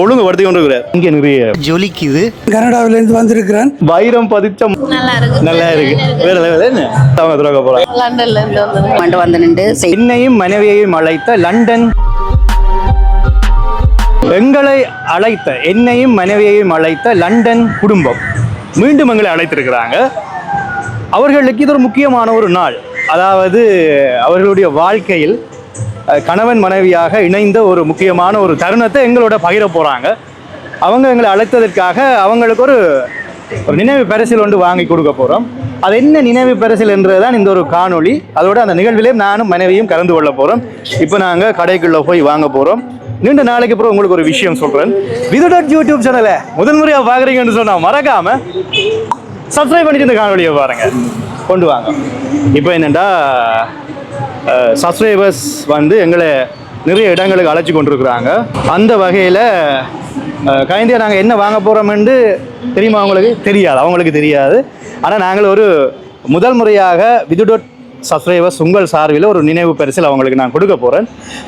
ஒழுங்கு கனடாவிலிருந்து வந்திருக்கிறேன். வைரம் பதிச்ச நல்லா இருக்கு நல்லா இருக்கு வேற level என்ன? அவங்க துறக்க போறாங்க லண்டன்ல இருந்து வந்தது. கொண்டு வந்து நின்று என்னையும் மனைவியையும் அழைத்த லண்டன். எங்களை அழைத்த என்னையும் மனைவியையும் அழைத்த லண்டன் குடும்பம். மீண்டும் எங்களை அழைத்திருக்கிறாங்க. அவர்களுக்கு இது ஒரு முக்கியமான ஒரு நாள். அதாவது அவர்களுடைய வாழ்க்கையில் கணவன் மனைவியாக இணைந்த ஒரு முக்கியமான ஒரு தருணத்தை எங்களோட பகிர போகிறாங்க அவங்க எங்களை அழைத்ததற்காக அவங்களுக்கு ஒரு ஒரு நினைவு பரிசில் ஒன்று வாங்கி கொடுக்க போகிறோம் அது என்ன நினைவு பரிசில் என்றது தான் இந்த ஒரு காணொளி. அதோட அந்த நிகழ்விலே நானும் மனைவியும் கலந்து கொள்ள போகிறோம் இப்போ நாங்கள் கடைக்குள்ளே போய் வாங்க போகிறோம் நீண்ட நாளைக்கு அப்புறம் உங்களுக்கு ஒரு விஷயம் சொல்கிறேன் விது யூடியூப் சேனலை முதல் முறையாக பார்க்குறீங்கன்னு சொன்னால் மறக்காமல் சப்ஸ்கிரைப் பண்ணிட்டு இந்த காணொலியை பாருங்கள் கொண்டு வாங்க. இப்போ என்னென்னா சப்ஸ்கிரைபர்ஸ் வந்து எங்களை நிறைய இடங்களுக்கு அழைச்சி கொண்டிருக்கிறாங்க. அந்த வகையில் கைந்தியாக நாங்கள் என்ன வாங்க போகிறோம்னு தெரியுமா அவங்களுக்கு தெரியாது. அவங்களுக்கு தெரியாது. ஆனால் நாங்கள் ஒரு முதல் முறையாக விதுடோட் சப்ஸ்கிரைபர்ஸ் உங்கள் சார்பில் ஒரு நினைவு பரிசில் அவங்களுக்கு நான் கொடுக்க போகிறேன்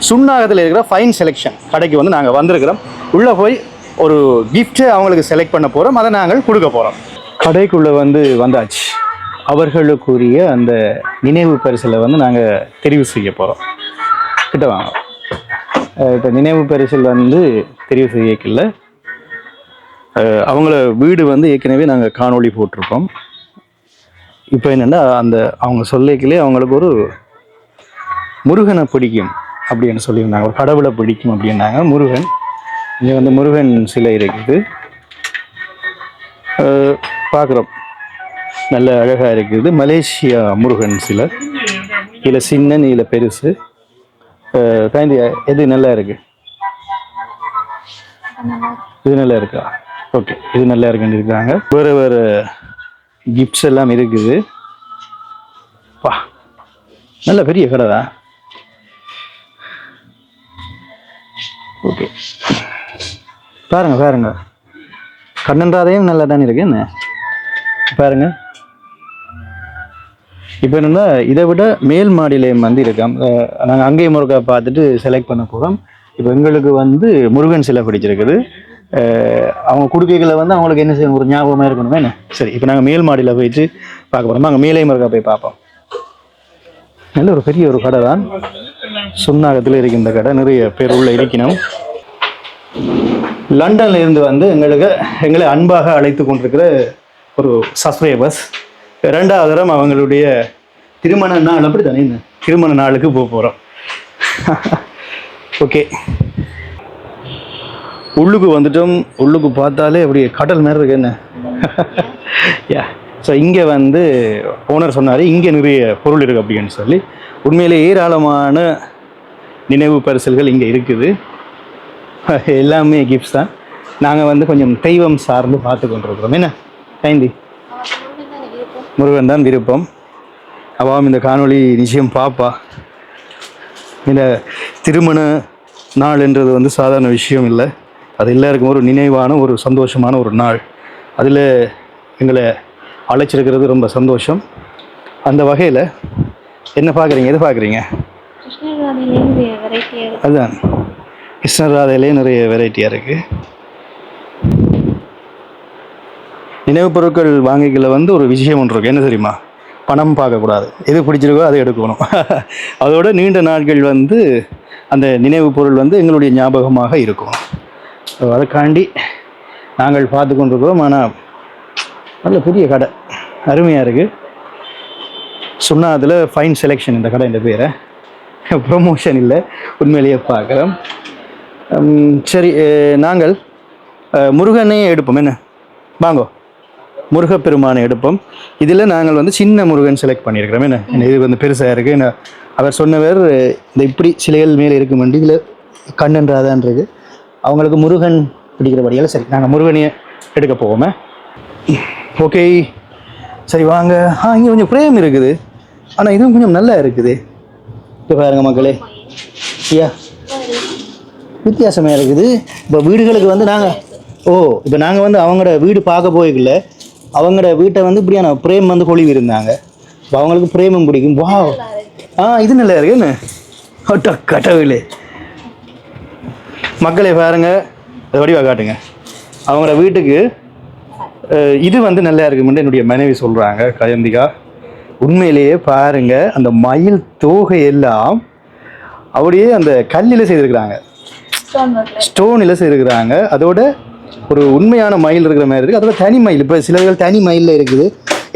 சுண்ணாகத்தில் இருக்கிற ஃபைன் செலெக்ஷன் கடைக்கு வந்து நாங்கள் வந்திருக்கிறோம். உள்ளே போய் ஒரு கிஃப்ட்டை அவங்களுக்கு செலக்ட் பண்ண போகிறோம் அதை நாங்கள் கொடுக்க போகிறோம் கடைக்குள்ளே வந்து வந்தாச்சு. அவர்களுக்குரிய அந்த நினைவு பரிசில் வந்து நாங்கள் தெரிவு செய்ய போகிறோம் கிட்ட வாங்க. இப்போ நினைவு பரிசில் வந்து தெரிவு செய்யக்கில்ல. அவங்கள வீடு வந்து ஏற்கனவே நாங்கள் காணொளி போட்டிருக்கோம். இப்போ என்னென்னா அந்த அவங்க சொல்லிக்கலே அவங்களுக்கு ஒரு முருகனை பிடிக்கும் அப்படின்னு சொல்லியிருந்தாங்க. ஒரு கடவுளை பிடிக்கும் அப்படின்னாங்க. முருகன். இங்கே வந்து முருகன் சிலை இருக்குது. பார்க்குறோம் நல்ல அழகாக இருக்குது. மலேசியா முருகன் சில இதில் சின்ன நீல பெருசு. கைந்தி எது நல்லா இருக்கு. இது நல்லா இருக்கா? ஓகே இது நல்லா இருக்குன்னு இருக்காங்க. வேறு வேறு கிஃப்ட்ஸ் எல்லாம் இருக்குது. பா நல்ல பெரிய கடை தான் ஓகே. பாருங்க பாருங்க. கண்ணன்றாதையும் நல்லா தானே இருக்கு என்ன? பாருங்க. இப்போ என்னென்னா இதை விட மேல் மாடியிலையும் வந்து இருக்கோம் நாங்கள் அங்கேயும் முருகா பார்த்துட்டு செலக்ட் பண்ண போகிறோம் இப்போ எங்களுக்கு வந்து முருகன் சிலை பிடிச்சிருக்குது. அவங்க கொடுக்கைகளை வந்து அவங்களுக்கு என்ன செய்யணும் ஒரு ஞாபகமாக இருக்கணுமே என்ன? சரி இப்போ நாங்கள் மேல் மாடியில் போயிட்டு பார்க்க போகிறோம் அங்கே மேலே முருகா போய் பார்ப்போம். நல்ல ஒரு பெரிய ஒரு கடை தான். சுண்ணாகத்தில் இருக்கின்ற இந்த கடை. நிறைய பேர் உள்ள இருக்கணும். லண்டன்ல இருந்து வந்து எங்களுக்கு எங்களை அன்பாக அழைத்து கொண்டிருக்கிற ஒரு சப்ஸ்கிரைபர்ஸ் ரெண்டாவது தரம் அவங்களுடைய திருமண நாள். அப்படி தானே என்ன? திருமண நாளுக்கு போக போகிறோம் ஓகே. உள்ளுக்கு வந்துட்டோம். உள்ளுக்கு பார்த்தாலே அப்படி கடல் மாதிரி இருக்கு. என்ன? யா ஸோ இங்கே வந்து ஓனர் சொன்னார் இங்கே நிறைய பொருள் இருக்குது அப்படின்னு சொல்லி. உண்மையிலே ஏராளமான நினைவு பரிசல்கள் இங்கே இருக்குது. எல்லாமே கிஃப்ட்ஸ் தான். நாங்கள் வந்து கொஞ்சம் தெய்வம் சார்ந்து பார்த்து கொண்டிருக்கிறோம். என்ன? கைந்தி முருகன் தான் விருப்பம். அவாம் இந்த காணொளி நிச்சயம் பாப்பா. இந்த திருமண நாள் என்றது வந்து சாதாரண விஷயம் இல்லை. அது எல்லாருக்கும் ஒரு நினைவான ஒரு சந்தோஷமான ஒரு நாள். அதில் எங்களை அழைச்சிருக்கிறது ரொம்ப சந்தோஷம். அந்த வகையில் என்ன பார்க்குறீங்க எது பார்க்குறீங்க அதுதான் கிருஷ்ணராதையிலே நிறைய வெரைட்டியாக இருக்குது நினைவுப் பொருட்கள் வாங்கிக்கல வந்து ஒரு விஷயம் ஒன்று இருக்குது என்ன தெரியுமா? பணம் பார்க்கக்கூடாது. எது பிடிச்சிருக்கோ அதை எடுக்கணும். அதோட நீண்ட நாட்கள் வந்து அந்த நினைவு பொருள் வந்து எங்களுடைய ஞாபகமாக இருக்கும். ஸோ அதுக்காண்டி நாங்கள் பார்த்து கொண்டிருக்கிறோம். ஆனால் நல்ல பெரிய கடை. அருமையாக இருக்குது சொன்னால் அதில் ஃபைன் செலெக்ஷன் இந்த கடை இந்த பேரை. ப்ரொமோஷன் இல்லை. உண்மையிலேயே பார்க்குறோம். சரி நாங்கள் முருகனே எடுப்போம். என்ன? வாங்கோ. முருகப்பெருமானை எடுப்போம். இதில் நாங்கள் வந்து சின்ன முருகன் செலக்ட் பண்ணியிருக்கிறோம். என்ன? இது வந்து பெருசாக இருக்குது என்ன? அவர் சொன்னவர் இந்த இப்படி சிலைகள் மேலே இருக்குமெண்டு இதில் கண்ணன்றாதான் இருக்கு. அவங்களுக்கு முருகன் பிடிக்கிறபடியால் சரி நாங்கள் முருகனையே எடுக்க போவோமே. ஓகே. சரி வாங்க. ஆ இங்கே கொஞ்சம் பிரேம் இருக்குது. ஆனால் இதுவும் கொஞ்சம் நல்லா இருக்குது. இப்போ பாருங்க மக்களே. ஐயா. வித்தியாசமாக இருக்குது. இப்போ வீடுகளுக்கு வந்து நாங்கள் ஓ இப்போ நாங்கள் வந்து அவங்களோட வீடு பார்க்க போய்க்கல அவங்களோட வீட்டை வந்து இப்படியான பிரேம் வந்து கொழுவி இருந்தாங்க இப்போ அவங்களுக்கு பிரேமம் பிடிக்கும். வா ஆ இது நல்லா இருக்கு. என்ன? அட்ட கடவுளே. மக்களை பாருங்க. அதை வடிவாக காட்டுங்க. அவங்களோட வீட்டுக்கு இது வந்து நல்லா இருக்குமென்று என்னுடைய மனைவி சொல்கிறாங்க கயந்திகா. உண்மையிலேயே பாருங்க அந்த மயில் தோகை எல்லாம் அப்படியே அந்த கல்லில் செய்திருக்கிறாங்க. ஸ்டோனில் செய்திருக்கிறாங்க. அதோட ஒரு உண்மையான மயில் இருக்கிற மாதிரி இருக்குது அதோட தனி மயில். இப்போ சிலர்கள் தனி மயிலில் இருக்குது.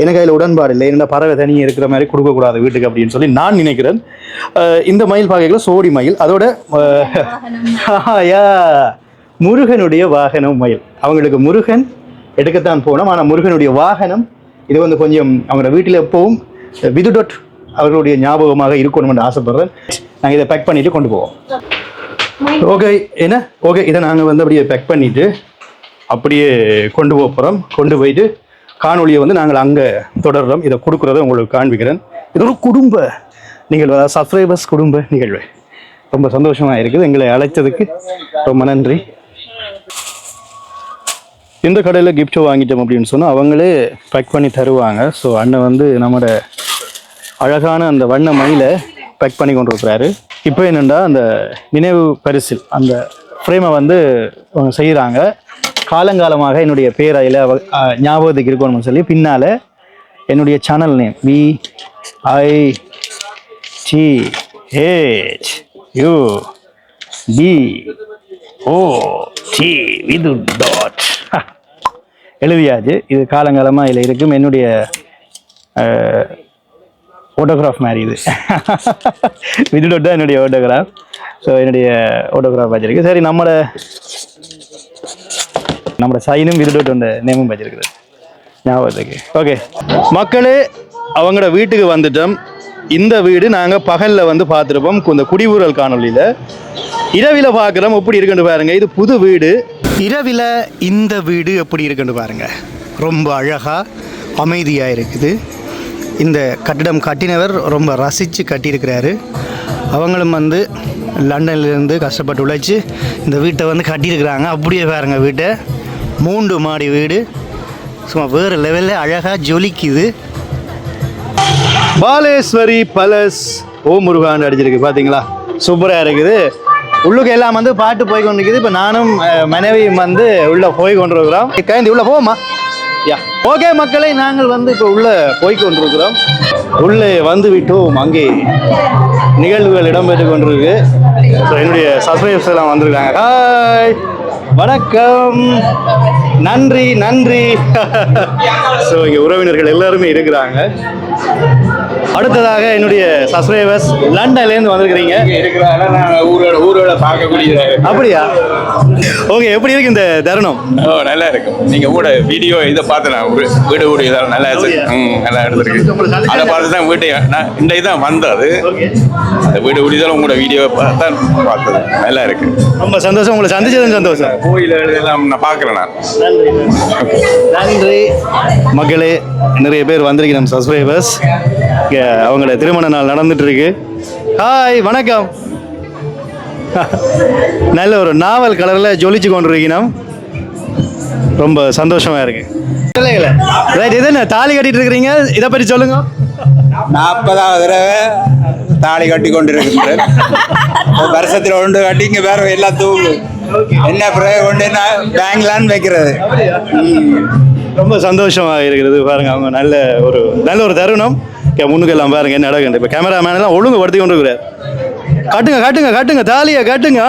எனக்கு அதில் உடன்பாடு இல்லை. என்ன பறவை தனி இருக்கிற மாதிரி கொடுக்கக்கூடாது வீட்டுக்கு அப்படின்னு சொல்லி நான் நினைக்கிறேன். இந்த மயில் பாக்கைகளை சோடி மயில். அதோட யா முருகனுடைய வாகனம் மயில். அவங்களுக்கு முருகன் எடுக்கத்தான் போனோம். ஆனால் முருகனுடைய வாகனம் இது வந்து கொஞ்சம் அவங்க வீட்டில் எப்பவும் விதுடொட் அவர்களுடைய ஞாபகமாக இருக்கணும்னு ஆசைப்படுறேன். நாங்கள் இதை பேக் பண்ணிட்டு கொண்டு போவோம். ஓகே என்ன? ஓகே இதை நாங்கள் வந்து அப்படியே பேக் பண்ணிட்டு அப்படியே கொண்டு போகிறோம் கொண்டு போயிட்டு காணொலியை வந்து நாங்கள் அங்கே தொடர்றோம். இதை கொடுக்குறத உங்களுக்கு காண்பிக்கிறேன். இது ஒரு குடும்ப நிகழ்வு. அதாவது சப்ஸ்கிரைபர்ஸ் குடும்ப நிகழ்வு. ரொம்ப சந்தோஷமாக இருக்குது. எங்களை அழைத்ததுக்கு ரொம்ப நன்றி. இந்த கடையில் கிஃப்ட் வாங்கிட்டோம் அப்படின்னு சொன்னால் அவங்களே பேக் பண்ணி தருவாங்க. ஸோ அண்ணன் வந்து நம்மளோட அழகான அந்த வண்ண மணியில் பேக் பண்ணி கொண்டு இருக்கிறாரு. இப்போ என்னென்னா அந்த நினைவு பரிசில் அந்த ஃப்ரேமை வந்து அவங்க செய்கிறாங்க காலங்காலமாக என்னுடைய பேர் அதில் ஞாபகத்துக்கு இருக்கணும்னு சொல்லி பின்னால் என்னுடைய channel name V I T H U P O T Vithu dot எழுதியாச்சு. இது காலங்காலமாக இதில் இருக்கும். என்னுடைய ஃபோட்டோகிராஃப் மாதிரி இது. விதுடோட் தான் என்னுடைய ஃபோட்டோகிராஃப் ஸோ என்னுடைய ஃபோட்டோகிராஃப் வச்சிருக்கு. சரி நம்மளோட நம்மளோட சைனும் விதுடோட் அந்த நேமும் வச்சிருக்கிறது ஞாபகத்துக்கு ஓகே மக்களே அவங்களோட வீட்டுக்கு வந்துட்டோம் இந்த வீடு நாங்கள் பகலில் வந்து பார்த்துருப்போம் இந்த குடிவூரல் காணொலியில் இரவில் பார்க்குறோம் எப்படி இருக்குன்னு பாருங்க இது புது வீடு இரவில் இந்த வீடு எப்படி இருக்குன்னு பாருங்க ரொம்ப அழகாக அமைதியாக இருக்குது இந்த கட்டிடம் கட்டினவர் ரொம்ப ரசித்து கட்டியிருக்கிறாரு அவங்களும் வந்து லண்டன்லேருந்து கஷ்டப்பட்டு உழைச்சி இந்த வீட்டை வந்து கட்டியிருக்கிறாங்க அப்படியே பாருங்கள் வீட்டை மூன்று மாடி வீடு. சும்மா வேறு லெவலில் அழகாக ஜொலிக்குது. பாலேஸ்வரி பலஸ் ஓ முருகான்னு அடிச்சிருக்கு பார்த்தீங்களா சூப்பராக இருக்குது. உள்ளுக்கு எல்லாம் வந்து பாட்டு போய் கொண்டிருக்குது இப்போ நானும் மனைவியும் வந்து உள்ளே போய் கொண்டிருக்கிறோம். கைந்தி உள்ளே போவோமா யா. ஓகே மக்களை நாங்கள் வந்து இப்போ உள்ளே போய் கொண்டிருக்கிறோம். உள்ளே வந்து விட்டோம் அங்கே நிகழ்வுகள் இடம்பெற்று கொண்டிருக்கு. ஸோ என்னுடைய சப்ஸ்கிரைபர்ஸ் எல்லாம் வந்திருக்காங்க. ஹாய் வணக்கம். நன்றி நன்றி. ஸோ இங்கே உறவினர்கள் எல்லாருமே இருக்கிறாங்க. அடுத்ததாக என்னுடைய சப்ஸ்கிரைபர்ஸ் லண்டன்லேருந்து வந்திருக்கிறீங்க. ஊரோட ஊரோட பார்க்கக்கூடியது அப்படியா? ஓகே எப்படி இருக்கு இந்த தருணம்? ஓ நல்லா இருக்கும் நீங்க கூட வீடியோ இதை பார்த்து நான் வீடு வீடு இதெல்லாம் நல்லா இருக்கு. ம் நல்லா எடுத்துருக்கு. அதை பார்த்து தான் வீட்டை நான் இந்த இதான் வந்தது. அந்த வீடு வீடு இதெல்லாம் உங்களோட வீடியோ பார்த்து தான் பார்த்தது. நல்லா இருக்கு. ரொம்ப சந்தோஷம். உங்களை சந்திச்சதும் சந்தோஷம். கோயில் இதெல்லாம் நான் பார்க்குறேன் நான். நன்றி. மக்களே நிறைய பேர் வந்திருக்கிறோம் சப்ஸ்கிரைபர்ஸ் அவங்களோட திருமண நாள் நடந்துட்டு இருக்கு ஹாய் வணக்கம். நல்ல ஒரு நாவல் கலரில் ஜொலிச்சு கொண்டிருக்கணும் ரொம்ப சந்தோஷமா இருக்கு. ரைட் இது என்ன தாலி கட்டிட்டு இருக்கிறீங்க? இதை பற்றி சொல்லுங்க. நாற்பதாவது தடவை தாலி கட்டி கொண்டிருக்கின்றேன். வருஷத்தில் ஒன்று கட்டி இங்கே வேற எல்லாம் தூங்கு என்ன கொண்டு நான் பேங்க்லான்னு வைக்கிறது. ரொம்ப சந்தோஷமா இருக்கிறது பாருங்க அவங்க நல்ல ஒரு நல்ல ஒரு தருணம். முன்னுக்கு எல்லாம் பாருங்க என்ன நடக்குது இப்போ கேமராமேன் எல்லாம் ஒழுங்குபடுத்தி கொண்டு இருக்கிறார் காட்டுங்க காட்டுங்க காட்டுங்க தாலியை காட்டுங்க.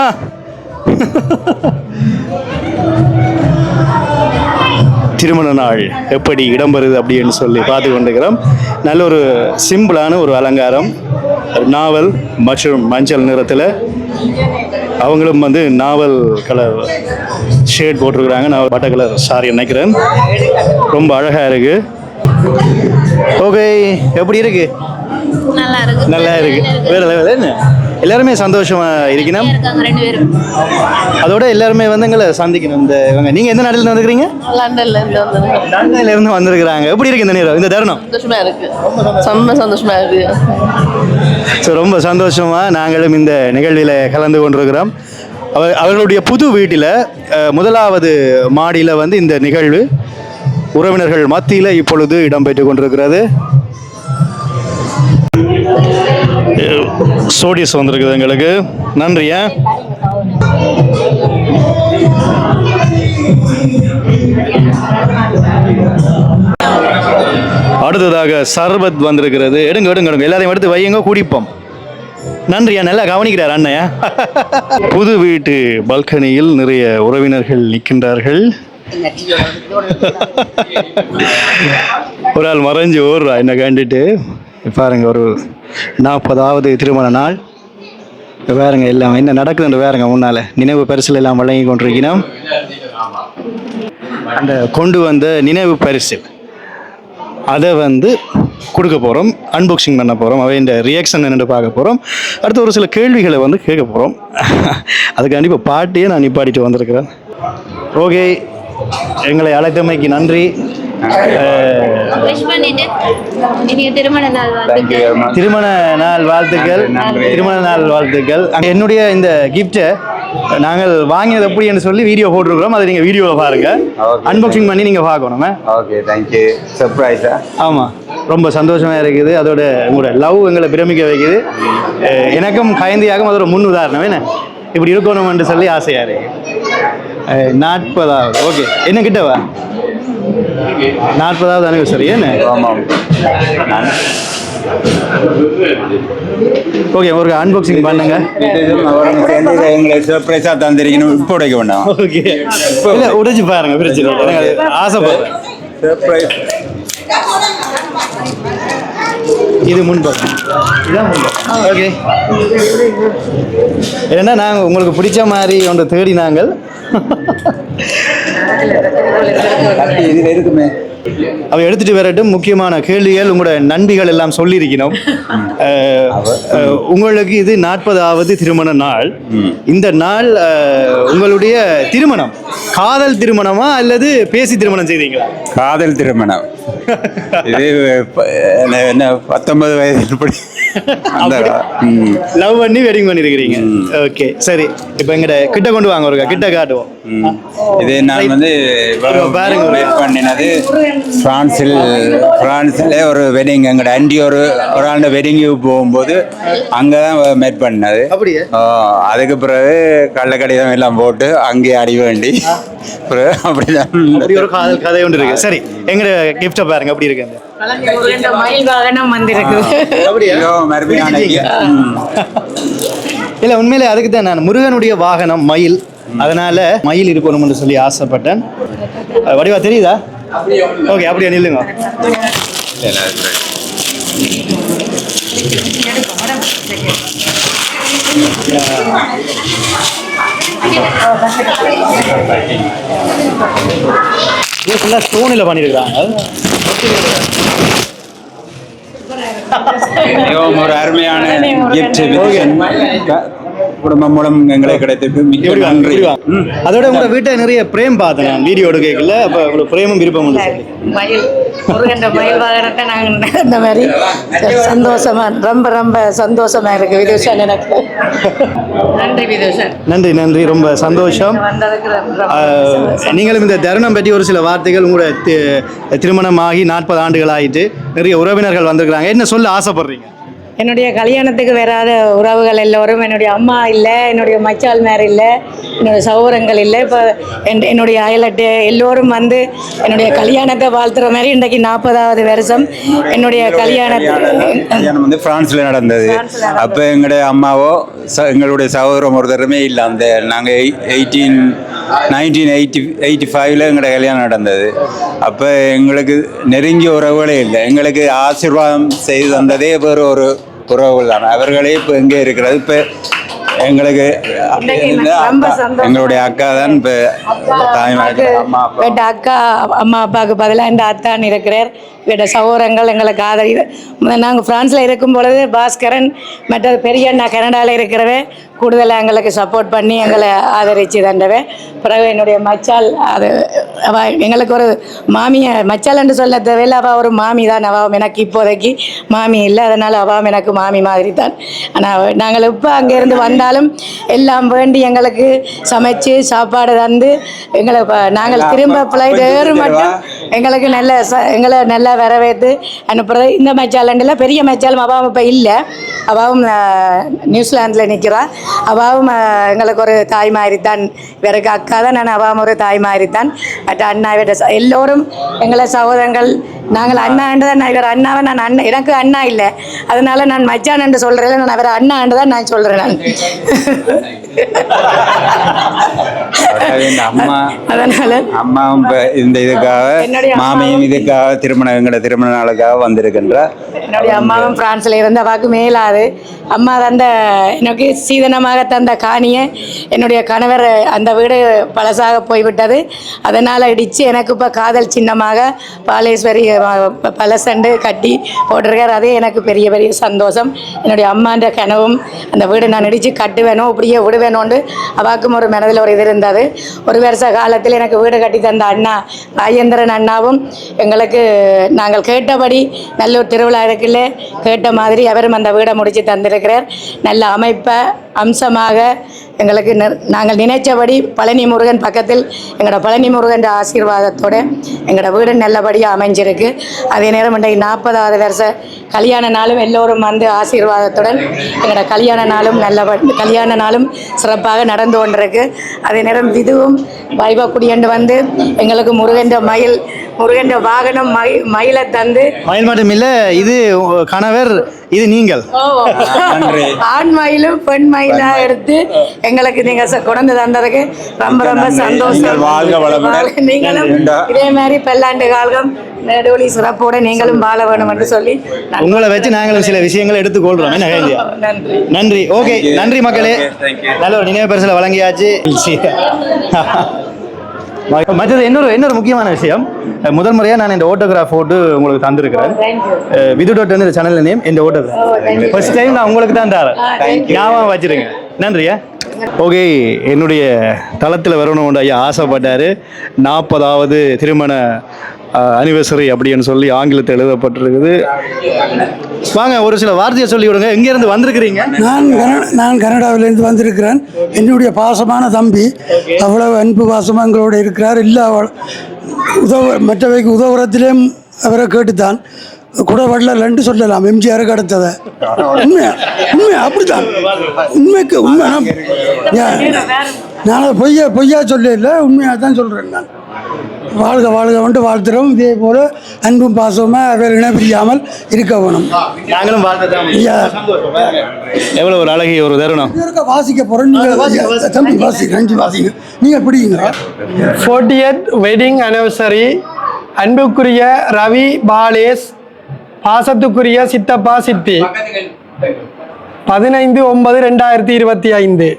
திருமண நாள் எப்படி இடம்பெறுது அப்படின்னு சொல்லி பார்த்து கொண்டிருக்கிறோம். நல்ல ஒரு சிம்பிளான ஒரு அலங்காரம். நாவல் மற்றும் மஞ்சள் நிறத்தில் அவங்களும் வந்து நாவல் கலர் ஷேட் போட்டிருக்கிறாங்க. நான் பட்ட கலர் சாரி நினைக்கிறேன். ரொம்ப அழகாக இருக்குது ஓகே எப்படி இருக்கு? நல்லா இருக்கு நல்லா இருக்கு. வேற level என்ன? எல்லாருமே சந்தோஷமா இருக்கணும். இருக்காங்க ரெண்டு பேரும். அதோட எல்லாருமே வந்து எங்களை சந்திக்கணும். இந்த இவங்க நீங்க எந்த நாட்டில இருந்து வந்துருக்கீங்க? லண்டன்ல இருந்து வந்தது லண்டன்ல இருந்து வந்திருக்கிறாங்க. எப்படி இருக்கு இந்த நேரம்? இந்த தருணம்? சந்தோஷமா இருக்கு. ரொம்ப சந்தோஷமா இருக்கு. ஸோ ரொம்ப சந்தோஷமா நாங்களும் இந்த நிகழ்வில் கலந்து கொண்டிருக்கிறோம். அவ அவர்களுடைய புது வீட்டில் முதலாவது மாடியில் வந்து இந்த நிகழ்வு. உறவினர்கள் மத்தியில் இப்பொழுது இடம்பெற்று கொண்டிருக்கிறது. சோடியஸ் வந்திருக்குது எங்களுக்கு. நன்றி அடுத்ததாக சர்பத் வந்திருக்கிறது. எடுங்க எடுங்க எடுங்க. எல்லாத்தையும் எடுத்து வையுங்க குடிப்போம். நன்றியா நல்லா கவனிக்கிறார் அண்ணையா புது வீட்டு பல்கனியில் நிறைய உறவினர்கள் நிற்கின்றார்கள். ஒரு ஆள் மறைஞ்சு ஓடுறா என்னை கண்டுட்டு. பாருங்க ஒரு நாற்பதாவது திருமண நாள். இப்ப எல்லாம் என்ன நடக்குதுன்னு பாருங்க முன்னால. நினைவு பரிசில் எல்லாம் வழங்கி கொண்டிருக்கிறோம். அந்த கொண்டு வந்த நினைவு பரிசு. அதை வந்து கொடுக்க போகிறோம் அன்பாக்சிங் பண்ண போகிறோம் அவை இந்த ரியாக்ஷன் என்னென்னு பார்க்க போகிறோம் அடுத்து ஒரு சில கேள்விகளை வந்து கேட்க போகிறோம் அதுக்காண்டி இப்போ பாட்டியே நான் நிப்பாடிட்டு வந்திருக்கிறேன். ஓகே எங்களை அழைத்தமைக்கு நன்றி. திருமண நாள் வாழ்த்துக்கள். திருமண நாள் வாழ்த்துக்கள். நன்றி. திருமண நாள் வாழ்த்துக்கள். என்னுடைய இந்த கிஃப்ட்டை நாங்கள் வாங்கினது எப்படி என்று சொல்லி வீடியோ போட்டிருக்கிறோம். அதை நீங்கள் வீடியோவில் பாருங்க. Okay. அன்பாக்சிங் பண்ணி நீங்கள் பார்க்கணும். ஓகே தேங்க்யூ சர்ப்ரைஸா ஆமாம் ரொம்ப சந்தோஷமாக இருக்குது. அதோட உங்களோட லவ் எங்களை பிரமிக்க வைக்குது. அஹ் எனக்கும் கயந்தியாகும் அதோட முன் உதாரணம் என்ன? இப்படி இருக்கணும்னு சொல்லி ஆசையாக இருக்கு. அஹ் நாற்பதாவது. ஓகே என்ன கிட்டவா நாற்பதாவது அனிவர்சரி என்ன ஆமாம் ஓகே ஒரு அன்பாக்சிங் பண்ணுங்க. எங்களுக்கு சர்ப்ரைஸாக தந்திருக்கணும் இப்போ உடைக்க வேண்டாம் ஓகே இல்லை உடைச்சு பாருங்க பிரச்சனை ஆசைப்படுறேன் சர்ப்ரைஸ் இது முன்பக்கம் இதான் முன்பக்கம் ஓகே ஏன்னா நாங்கள் உங்களுக்கு பிடிச்ச மாதிரி ஒன்று தேடி நாங்கள். இதில் இருக்குமே. அவை எடுத்துட்டு வரட்டும். முக்கியமான கேள்விகள் உங்களோட நண்பிகள் எல்லாம் சொல்லியிருக்கணும் உங்களுக்கு இது நாற்பதாவது திருமண நாள். இந்த நாள் உங்களுடைய திருமணம். காதல் திருமணமா அல்லது பேசி திருமணம் செய்தீங்களா? காதல் திருமணம். இது என்ன பத்தொன்பது வயதில் படி லவ் பண்ணி வெட்டிங் பண்ணியிருக்கிறீங்க ஓகே சரி. இப்போ எங்கிட்ட கிட்ட கொண்டு வாங்க ஒரு கிட்ட காட்டுவோம். இது நான் வந்து பாருங்க, பண்ணினது பிரான்சில் பிரான்ஸில் ஒரு வெட்டிங் எங்களோட அண்டி ஒரு ஒரு ஆண்ட வெட்டிங்கு போகும்போது அங்கே தான் மேட் பண்ணது. அப்படியே? அதுக்கு பிறகு கள்ள கடிதம் எல்லாம் போட்டு அங்கேயே அடி வேண்டி அப்படிதான். அப்படி ஒரு காதல் கதை ஒன்று இருக்கு. சரி எங்கட கிஃப்ட்டை பாருங்க அப்படி இருக்கு அந்த? மயில் வாகனம். இல்ல உண்மையிலே அதுக்கு தான் நான். முருகனுடைய வாகனம் மயில். அதனால மயில் இருக்கணும்னு சொல்லி ஆசைப்பட்டேன். வடிவா தெரியுதா? ஓகே அப்படியே நில்லுங்க. இது ஃபுல்லாக ஸ்டோனில் பண்ணியிருக்கிறாங்க மிகவும் ஒரு அருமையான கிஃப்ட் குடும்பம் மூலம் எங்களுக்கு கிடைத்தது. மிக்க இப்படி வாங்க, நன்றி. அதோட உங்களோட வீட்டை நிறைய பிரேம் பார்த்தேன் நான் வீடியோ எடுக்கல அப்போ உங்களுக்கு பிரேமும் விருப்பம் உண்டு சொல்லி. மயில் முருகன் மயில் வாகனத்தை நாங்கள் இந்த மாதிரி சந்தோஷமா ரொம்ப ரொம்ப சந்தோஷமா இருக்கு விதுஷன் எனக்கு. நன்றி விதுஷன் நன்றி நன்றி. ரொம்ப சந்தோஷம். நீங்களும் இந்த தருணம் பற்றி ஒரு சில வார்த்தைகள் உங்களோட திருமணமாகி நாற்பது ஆண்டுகள் ஆயிட்டு நிறைய உறவினர்கள் வந்திருக்கிறாங்க. என்ன சொல்ல ஆசைப்படுறீங்க? என்னுடைய கல்யாணத்துக்கு வராத உறவுகள் எல்லோரும் என்னுடைய அம்மா இல்லை என்னுடைய மச்சால் மேர் இல்லை என்னுடைய சகோதரங்கள் இல்லை. இப்போ என் என்னுடைய அயலட்டு எல்லோரும் வந்து என்னுடைய கல்யாணத்தை வாழ்த்துற மாதிரி இன்றைக்கு நாற்பதாவது வருஷம் என்னுடைய கல்யாணத்தை கல்யாணம் வந்து பிரான்ஸ்ல நடந்தது. அப்போ எங்களுடைய அம்மாவோ ச- எங்களுடைய சகோதரம் ஒருத்தருமே இல்லை அந்த நாங்கள் எயிட்டீன் நைன்டீன் எயிட்டி எயிட்டி ஃபைவ்ல எங்களுடைய கல்யாணம் நடந்தது. அப்போ எங்களுக்கு நெருங்கிய உறவுகளே இல்லை. எங்களுக்கு ஆசீர்வாதம் செய்து தந்ததே வேறு ஒரு உறவுகள் தான் அவர்களே இப்போ எங்கே இருக்கிறது? இப்போ எங்களுக்கு. எங்களுடைய அக்கா தான் இப்போ இவட்ட அக்கா அம்மா அப்பாவுக்கு பதிலாக இந்த அத்தான் இருக்கிறார். இவட்ட சகோதரங்கள் எங்களுக்கு ஆதரி நாங்கள் ஃப்ரான்ஸில் இருக்கும் பொழுது பாஸ்கரன் மற்றது பெரிய அண்ணா கனடாவில் இருக்கிறவே கூடுதலாக எங்களுக்கு சப்போர்ட் பண்ணி எங்களை ஆதரிச்சு தந்தவே. பிறகு என்னுடைய மச்சால் அது எங்களுக்கு ஒரு மாமியை மச்சால் என்று சொல்ல தேவையில்லை அவள் ஒரு மாமி தான். அவள் எனக்கு இப்போதைக்கு மாமி இல்லை. அதனால் அவள் எனக்கு மாமி மாதிரி தான். ஆனால் நாங்கள் இப்போ அங்கேருந்து வந்தாலும் எல்லாம் வேண்டி எங்களுக்கு சமைச்சு சாப்பாடு தந்து எங்களை நாங்கள் திரும்ப ஃப்ளைட் ஏறு மட்டும் எங்களுக்கு நல்ல ச- எங்களை நல்லா வரவேற்று அனுப்புறது. இந்த மெச்சாலண்டில் பெரிய மெச்சாலும் அவாவும் இப்போ இல்லை. அவாவும் நியூசிலாந்தில் நிற்கிறா அவாவும் எங்களுக்கு ஒரு தாய் மாதிரி தான் இவருக்கு அக்கா தான் நான் அவாவும் ஒரு தாய் மாதிரி தான் மற்ற அண்ணா எல்லோரும் எங்களை சகோதரங்கள் நாங்கள் அண்ணாண்டு தான் நான் இவர் அண்ணாவை நான் அண்ணன் எனக்கு அண்ணா இல்லை. அதனால நான் மச்சான் என்று சொல்கிறேன் நான் அவர் அண்ணாண்டு தான் நான் சொல்கிறேன் நான். அம்மா அதனால அம்மாவும் இப்ப இந்த இதுக்காக என்னுடைய மாமியும் இதுக்காக திருமணம் எங்கட திருமண நாளுக்காக வந்திருக்கின்றார் என்னுடைய அம்மாவும் பிரான்ஸ்ல இருந்த வாக்கு மேலாது அம்மா தந்த எனக்கு சீதனமாக தந்த காணியை என்னுடைய கணவர் அந்த வீடு பழசாக போய்விட்டது. அதனால் இடித்து எனக்கு இப்போ காதல் சின்னமாக பாலேஸ்வரி பல சண்டு கட்டி போட்டிருக்கார். அதே எனக்கு பெரிய பெரிய சந்தோஷம். என்னுடைய அம்மான்ற கனவும் அந்த வீடு நான் இடித்து கட்டுவேனோ இப்படியே விடுவேனோண்டு அவாக்கும் ஒரு மனதில் ஒரு இது இருந்தது. ஒரு வருஷ காலத்தில் எனக்கு வீடு கட்டி தந்த அண்ணா ராஜேந்திரன் அண்ணாவும் எங்களுக்கு நாங்கள் கேட்டபடி நல்ல ஒரு திருவிழா இருக்குல்ல கேட்ட மாதிரி அவரும் அந்த வீடை முடித்து தந்திருக்கிறார். நல்ல அமைப்பை அம்சமாக எங்களுக்கு நாங்கள் நினைச்சபடி பழனி முருகன் பக்கத்தில் எங்களோட பழனி முருகன் ஆசீர்வாதத்தோடு எங்களோட வீடு நல்லபடியாக அமைஞ்சிருக்கு. அதே நேரம் இன்றைக்கு நாற்பதாவது வருஷ கல்யாண நாளும் எல்லோரும் வந்து ஆசீர்வாதத்துடன் எங்களோட கல்யாண நாளும் நல்ல கல்யாண நாளும் சிறப்பாக நடந்து கொண்டிருக்கு. அதே நேரம் இதுவும் வைபக்குடியண்டு வந்து எங்களுக்கு முருகன் மயில் முருகன்ற வாகனம் மயி மயிலை தந்து மயில் மட்டும் இல்லை இது கணவர் இது நீங்கள். நன்றி. ஆண் மயிலும் பெண் மயிலா எடுத்து எங்களுக்கு நீங்க ச- கொண்டு தந்ததுக்கு ரொம்ப ரொம்ப. சந்தோஷம். நீங்களும். இதே மாதிரி பல்லாண்டு காலம் நெடுவழி சிறப்போட நீங்களும் வாழ வேணும் என்று சொல்லி உங்களை வச்சு நாங்களும் சில விஷயங்கள் எடுத்துக்கொள்றோம். என்ன கைந்தியா நன்றி. நன்றி. ஓகே. நன்றி மக்களே. நல்ல ஒரு நினைவு பரிசில் வழங்கியாச்சு. மற்றது இன்னொரு இன்னொரு முக்கியமான விஷயம். முதல் முறையாக நான் இந்த ஓட்டோகிராஃப் போட்டு உங்களுக்கு தந்திருக்கிறேன். அஹ் விது டாட் இந்த சேனல் நேம் இந்த ஓட்டோகிராஃப் ஃபர்ஸ்ட் டைம் நான் உங்களுக்கு தான் தரேன். ஞாபகம் வச்சிருங்க. நன்றியா? ஓகே என்னுடைய தளத்தில் வரணும் ஐயா ஆசைப்பட்டார். நாற்பதாவது திருமண அனிவர்சரி அப்படின்னு சொல்லி ஆங்கிலத்தில் எழுதப்பட்டிருக்குது. வாங்க ஒரு சில வார்த்தையை சொல்லி விடுங்க. எங்கேருந்து வந்திருக்கிறீங்க? நான் நான் கனடாவிலேருந்து வந்திருக்கிறேன். என்னுடைய பாசமான தம்பி அவ்வளவு அன்பு பாசமாக எங்களோட இருக்கிறார். இல்லை உதவ மற்றவைக்கு உதவுறத்திலேயும் அவரை கேட்டுத்தான். கூட குடவள்ளலன்ட்டு சொல்லலாம். எம்ஜிஆருக்கு அடுத்ததை. உண்மையா? உண்மையா? அப்படித்தான். உண்மைக்கு உண்மை நான் பொய்யா பொய்யா சொல்ல இல்லை. உண்மையாக தான் சொல்கிறேன் நான். வாழ்க வாழ்க வந்து வாழ்த்துறோம். இதே போல அன்பும் பாசமாக அவர் இணை பிரியாமல் இருக்க வேணும். நாங்களும் எவ்வளவு ஒரு அழகிய ஒரு தருணம். இருக்க வாசிக்க போறேன் நீங்க தம்பி வாசிக்க அஞ்சு வாசிங்க நீங்க பிடிங்க 40th வெட்டிங் anniversary. அன்புக்குரிய ரவி பாலேஸ் பாசத்துக்குரிய சித்தப்பா சித்தி. பதினைந்து ஒன்பது ரெண்டாயிரத்தி இருபத்தி ஐந்து.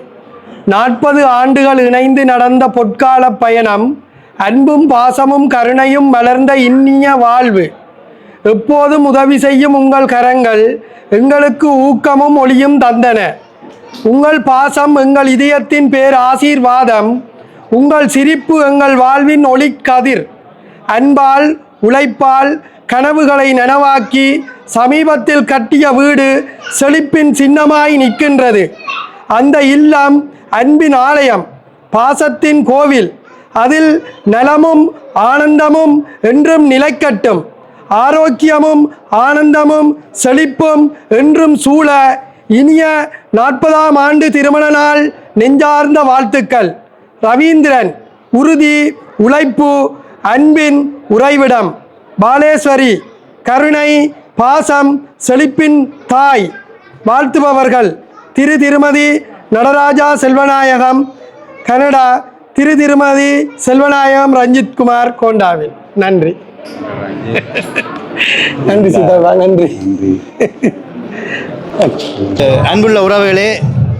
நாற்பது ஆண்டுகள் இணைந்து நடந்த பொற்கால பயணம் அன்பும் பாசமும் கருணையும் வளர்ந்த இன்னிய வாழ்வு. எப்போதும் உதவி செய்யும் உங்கள் கரங்கள் எங்களுக்கு ஊக்கமும் ஒளியும் தந்தன. உங்கள் பாசம் எங்கள் இதயத்தின் பேர் ஆசீர்வாதம். உங்கள் சிரிப்பு எங்கள் வாழ்வின் ஒளிக்கதிர் அன்பால் உழைப்பால் கனவுகளை நனவாக்கி சமீபத்தில் கட்டிய வீடு செழிப்பின் சின்னமாய் நிற்கின்றது. அந்த இல்லம் அன்பின் ஆலயம். பாசத்தின் கோவில். அதில் நலமும் ஆனந்தமும் என்றும் நிலைக்கட்டும். ஆரோக்கியமும் ஆனந்தமும் செழிப்பும் என்றும் சூழ இனிய நாற்பதாம் ஆண்டு திருமண நாள் நெஞ்சார்ந்த வாழ்த்துக்கள். ரவீந்திரன் உறுதி உழைப்பு அன்பின் உறைவிடம். பாலேஸ்வரி கருணை பாசம் செழிப்பின் தாய். வாழ்த்துபவர்கள் திரு திருமதி நடராஜா செல்வநாயகம் கனடா திரு திருமதி செல்வநாயகம் ரஞ்சித் குமார் கோண்டாவில். நன்றி. நன்றி சீதாபா நன்றி. அன்புள்ள உறவுகளே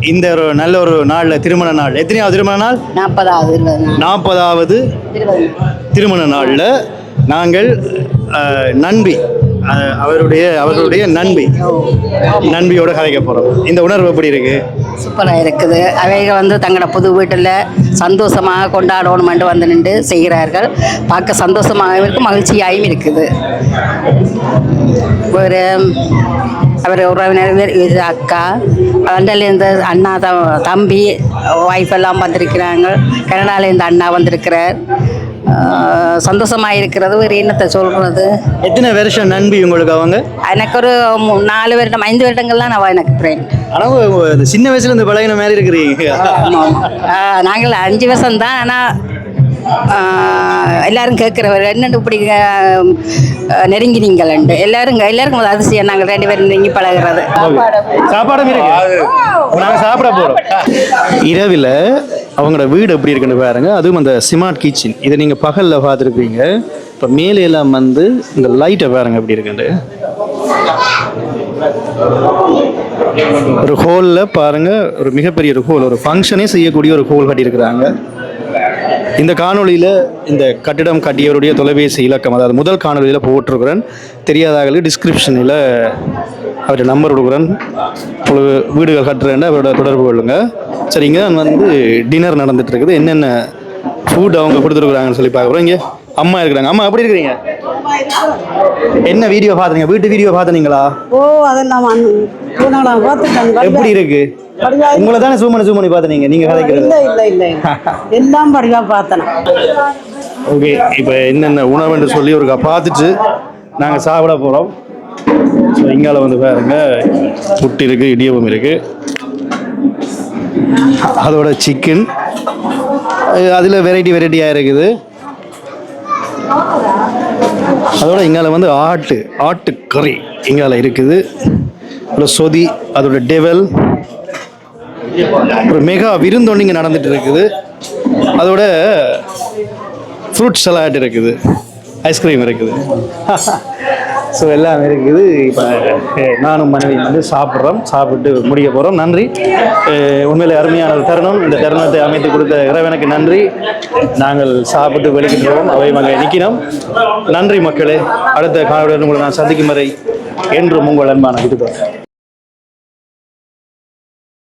இந்த ஒரு நல்ல ஒரு நாளில் திருமண நாள். எத்தனையாவது திருமண நாள்? நாற்பதாவது நாள். நாற்பதாவது திருமண நாளில் நாங்கள் அஹ், அவருடைய அவர்களுடைய நண்பி. நண்பியோட கதைக்க போகிறோம் இந்த உணர்வு எப்படி இருக்கு? சூப்பராக இருக்குது. அவைக வந்து தங்களோட புது வீட்டில் சந்தோஷமாக கொண்டாடணுமென்று வந்து நின்று செய்கிறார்கள். பார்க்க சந்தோஷமாகவும் இருக்கும் மகிழ்ச்சியாகவும் இருக்குது. ஒரு அவர் உறவினர் இது அக்கா. லண்டன்லேருந்து அண்ணா த தம்பி ஒய்ஃப் எல்லாம் வந்திருக்கிறாங்க. கனடாலேருந்து அண்ணா வந்திருக்கிறார். சந்தோஷமாக இருக்கிறது ஒரு என்னத்தை சொல்கிறது எத்தனை வருஷம் நண்பி உங்களுக்கு அவங்க? எனக்கு ஒரு நாலு வருடம் ஐந்து வருடங்கள்லாம் நான் எனக்கு ஃப்ரெண்ட் ஆனால் சின்ன வயசுல இந்த பழகின மாதிரி இருக்கிறீங்க. நாங்கள் அஞ்சு வருஷம் தான் ஆனால் எல்லாரும் கேட்குறவர் என்னென்னு இப்படி ஆஹ், நெருங்கினீங்களேன்ட்டு எல்லாரும் எல்லாருக்கும் ஒரு அதிசயம் நாங்கள் ரெண்டு பேரும் நெருங்கி பழகுறது. சாப்பாடும் இருக்கு. நாங்க சாப்பிட போறோம். இரவில் அவங்களோட வீடு எப்படி இருக்குன்னு பாருங்க. அதுவும் அந்த சிமார்ட் கிச்சன் இதை நீங்க பகல்ல பார்த்துருப்பீங்க. இப்போ மேலே எல்லாம் வந்து இந்த லைட்டை பாருங்க எப்படி இருக்குன்னு. ஒரு ஹோலில் பாருங்க. ஒரு மிகப்பெரிய ஒரு ஹோல் ஒரு ஃபங்க்ஷனே செய்யக்கூடிய ஒரு ஹோல் கட்டியிருக்கிறாங்க. இந்த காணொளியில் இந்த கட்டிடம் கட்டியவருடைய தொலைபேசி இலக்கம் அதாவது முதல் காணொளியில் போட்டிருக்கிறேன். தெரியாதவர்களுக்கு டிஸ்கிரிப்ஷனில் அவருடைய நம்பர் கொடுக்குறேன். வீடுகள் கட்டுறேன்னு அவரோட தொடர்பு கொள்ளுங்க. சரிங்க வந்து டின்னர் நடந்துகிட்ருக்குது இருக்குது. என்னென்ன ஃபுட் அவங்க கொடுத்துருக்குறாங்கன்னு சொல்லி பார்க்குறோம் இங்கே அம்மா இருக்கிறாங்க. அம்மா எப்படி இருக்கிறீங்க? என்ன வீடியோ பார்த்தீங்க வீட்டு வீடியோ பார்த்தீங்களா ஓ அதெல்லாம் எப்படி இருக்கு? உங்களை தானே zoom பண்ணி zoom பண்ணி பார்த்தீங்க நீங்கள் கதைக்கிறது இல்லை இல்லை இல்லை எல்லாம் படிவா பார்த்தேன் ஓகே இப்போ என்னென்ன உணவுன்னு சொல்லி ஒருக்கா பார்த்துட்டு நாங்கள் சாப்பிட போகிறோம் ஸோ இங்கால வந்து பாருங்க. புட்டு இருக்குது இடியப்பம் இருக்குது அதோட சிக்கன் அதில் வெரைட்டி வெரைட்டியாக இருக்குது. அதோட இங்கால வந்து ஆட்டு ஆட்டு கறி இங்கால இருக்குது. அதோட சொதி அதோட டெவல் ஒரு மெகா விருந்தொன்று இங்கே நடந்துட்டு இருக்குது. அதோட ஃப்ரூட் சலாட் இருக்குது. ஐஸ்கிரீம் இருக்குது. ஸோ எல்லாம் இருக்குது இப்போ நானும் மனைவி வந்து சாப்பிட்றோம். சாப்பிட்டு முடிக்க போகிறோம் நன்றி. உண்மையில் அருமையான ஒரு தருணம். இந்த தருணத்தை அமைத்து கொடுத்த இறைவனுக்கு நன்றி. நாங்கள் சாப்பிட்டு வெளிக்கின்றோம் அவை மகை நிற்கிறோம் நன்றி மக்களே. அடுத்த காலையுடன் உங்களை நான் சந்திக்கும் வரை என்றும் உங்கள் அன்பான விடுதலை